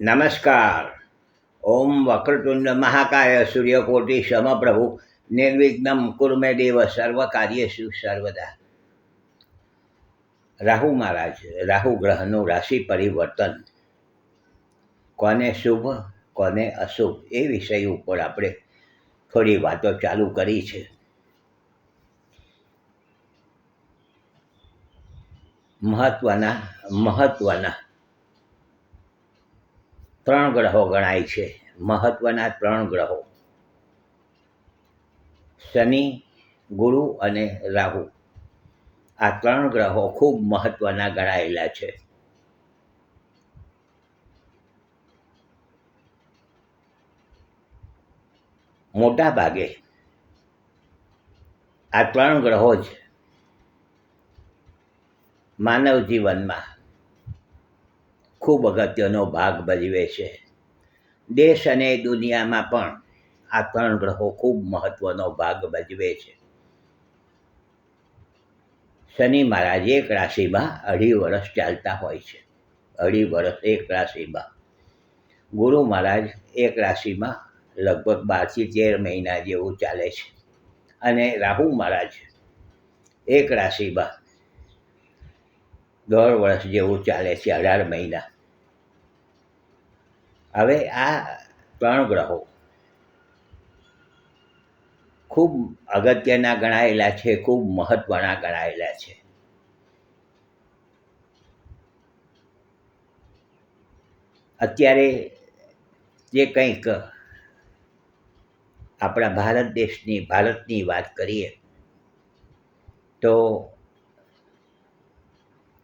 નમસ્કાર. ઓમ વક્રતુંડ મહાકાય સૂર્યકોટિ સમપ્રભુ. નિર્વિઘ્નમ કુર્મે દેવ સર્વ કાર્યશુ સર્વદા. રાહુ મહારાજ, રાહુ ગ્રહનું રાશિ પરિવર્તન. કોને શુભ, કોને અશુભ એ વિષય ઉપર આપણે થોડી વાતો ચાલુ કરી છે. મહત્ત્વના મહત્ત્વના ત્રણ ગ્રહો ગણાય છે. મહત્ત્વના ત્રણ ગ્રહો. શનિ, ગુરુ અને રાહુ. આ ત્રણ ગ્રહો ખૂબ મહત્ત્વના ગણાયેલા છે. મોટા ભાગે આ ત્રણ ગ્રહો જ માનવ જીવનમાં ખૂબ અગત્યનો ભાગ ભજવે છે. દેશ અને દુનિયામાં પણ આ ત્રણ ગ્રહો ખૂબ મહત્ત્વનો ભાગ ભજવે છે. શનિ મહારાજ એક રાશિમાં અઢી વર્ષ ચાલતા હોય છે. અઢી વર્ષ એક રાશિમાં. ગુરુ મહારાજ એક રાશિમાં લગભગ બારથી તેર મહિના જેવું ચાલે છે. અને રાહુ મહારાજ એક રાશિમાં દોઢ વર્ષ જેવું ચાલે છે, અઢાર મહિના. હવે આ ત્રણ ગ્રહો ખૂબ અગત્યના ગણાયેલા છે, ખૂબ મહત્ત્વના ગણાયેલા છે. અત્યારે જે કંઈક આપણા ભારત દેશની, ભારતની વાત કરીએ તો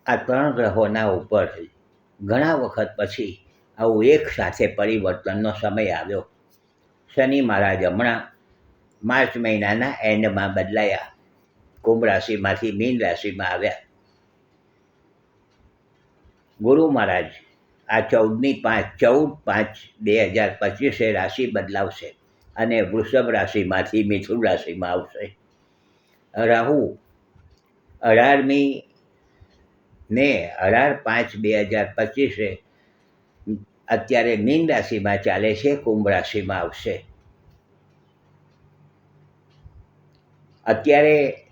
આ ત્રણ ગ્રહોના ઉપર ઘણા વખત પછી આવું એક સાથે પરિવર્તનનો સમય આવ્યો. શનિ મહારાજ હમણાં માર્ચ મહિનાના એન્ડમાં બદલાયા. કુંભ રાશિમાંથી મીન રાશિમાં આવ્યા. ગુરુ મહારાજ, આ ચૌદની પાંચ, ચૌદ પાંચ બે હજાર પચીસે રાશિ બદલાવશે અને વૃષભ રાશિમાંથી મિથુન રાશિમાં આવશે. રાહુ અઢારમી મે અઢાર પાંચ બે હજાર પચીસે અત્યારે મીન રાશિમાં ચાલે છે, કુંભ રાશિમાં આવશે. અત્યારે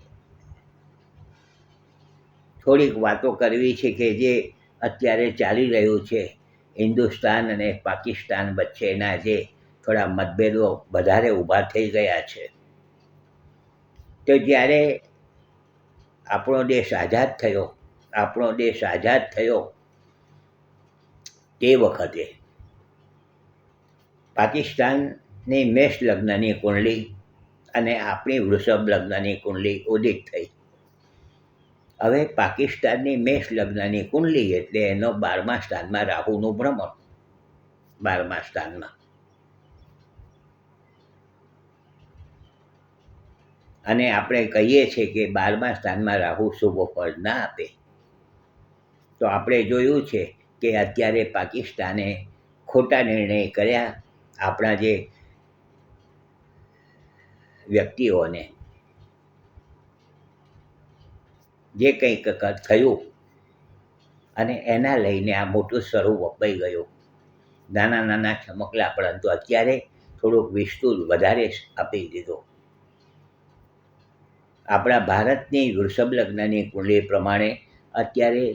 થોડીક વાતો કરવી છે કે જે અત્યારે ચાલી રહ્યું છે, હિન્દુસ્તાન અને પાકિસ્તાન વચ્ચેના જે થોડા મતભેદો વધારે ઊભા થઈ ગયા છે. તો જ્યારે આપણો દેશ આઝાદ થયો આપણો દેશ આઝાદ થયો તે વખતે પાકિસ્તાનની મેષ લગ્નની કુંડલી અને આપણી વૃષભ લગ્નની કુંડલી ઉદિત થઈ. હવે પાકિસ્તાનની મેષ લગ્નની કુંડલી એટલે એનો બારમા સ્થાનમાં રાહુનું ભ્રમણ. બારમા સ્થાનમાં. અને આપણે કહીએ છીએ કે બારમા સ્થાનમાં રાહુ શુભ ફળ ના આપે. તો આપણે જોયું છે કે અત્યારે પાકિસ્તાને ખોટા નિર્ણય કર્યા. આપણા જે વ્યક્તિઓને જે કંઈક થયું અને એના લઈને આ મોટું સ્વરૂપ અપાઈ ગયું. નાના નાના ચમકલા, પરંતુ અત્યારે થોડુંક વિસ્તૃત વધારે આપી દીધું. આપણા ભારતની વૃષભ લગ્નની કુંડલી પ્રમાણે અત્યારે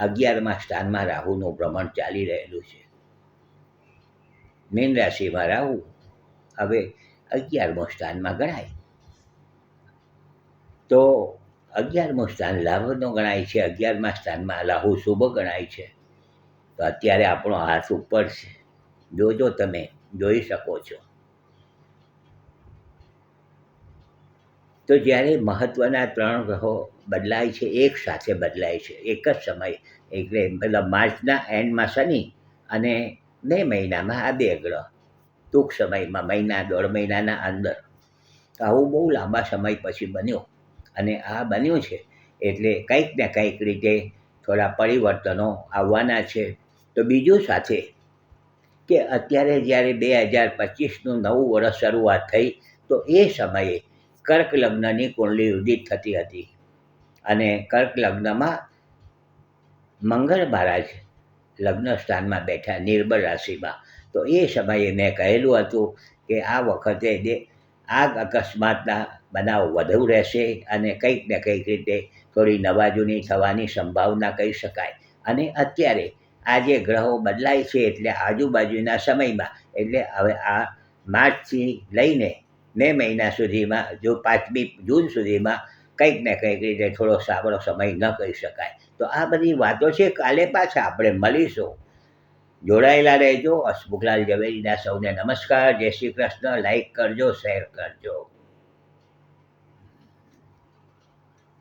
અગિયારમા સ્થાનમાં રાહુનું ભ્રમણ ચાલી રહેલું છે. મીન રાશિમાં રાહુ હવે અગિયારમું સ્થાનમાં ગણાય. તો અગિયારમું સ્થાન લાભનું ગણાય છે, અગિયારમાં સ્થાનમાં રાહુ શુભ ગણાય છે. તો અત્યારે આપણો હાથ ઉપર છે. જોજો તમે, જોઈ શકો છો. તો જ્યારે મહત્ત્વના ત્રણ ગ્રહો બદલાય છે, એક સાથે બદલાય છે. એક જ સમય, એટલે મતલબ માર્ચના એન્ડમાં શનિ અને મે મહિનામાં આ બે ગ્રહ. ટૂંક સમયમાં મહિના, દોઢ મહિનાના અંદર. આવું બહુ લાંબા સમય પછી બન્યું. અને આ બન્યું છે, એટલે કંઈક ને કંઈક રીતે થોડા પરિવર્તનો આવવાના છે. તો બીજું સાથે કે અત્યારે જ્યારે બે હજાર પચીસનું નવું વર્ષ શરૂઆત થઈ, તો એ સમયે કર્ક લગ્નની કુંડલી ઉદિત થતી હતી. અને કર્ક લગ્નમાં મંગળ મહારાજ લગ્ન સ્થાનમાં બેઠા, નિર્બળ રાશિમાં. તો એ સમયે મેં કહેલું હતું કે આ વખતે જે આગ અકસ્માતના બનાવ વધુ રહેશે અને કંઈક ને કંઈક રીતે થોડી નવાજૂની થવાની સંભાવના કહી શકાય. અને અત્યારે આ જે ગ્રહો બદલાય છે એટલે આજુબાજુના સમયમાં, એટલે હવે આ માર્ચથી લઈને મે મહિના સુધીમાં, જો પાંચમી જૂન સુધીમાં કંઈક ને કંઈક રીતે થોડો સારો સમય ન કહી શકાય. તો આ બધી વાતો છે, કાલે પાછા આપણે મળીશું. જોડાયેલા રહેજો. હસમુખલાલ ઝવેરીના સૌને નમસ્કાર. જય શ્રી કૃષ્ણ. લાઈક કરજો, શેર કરજો.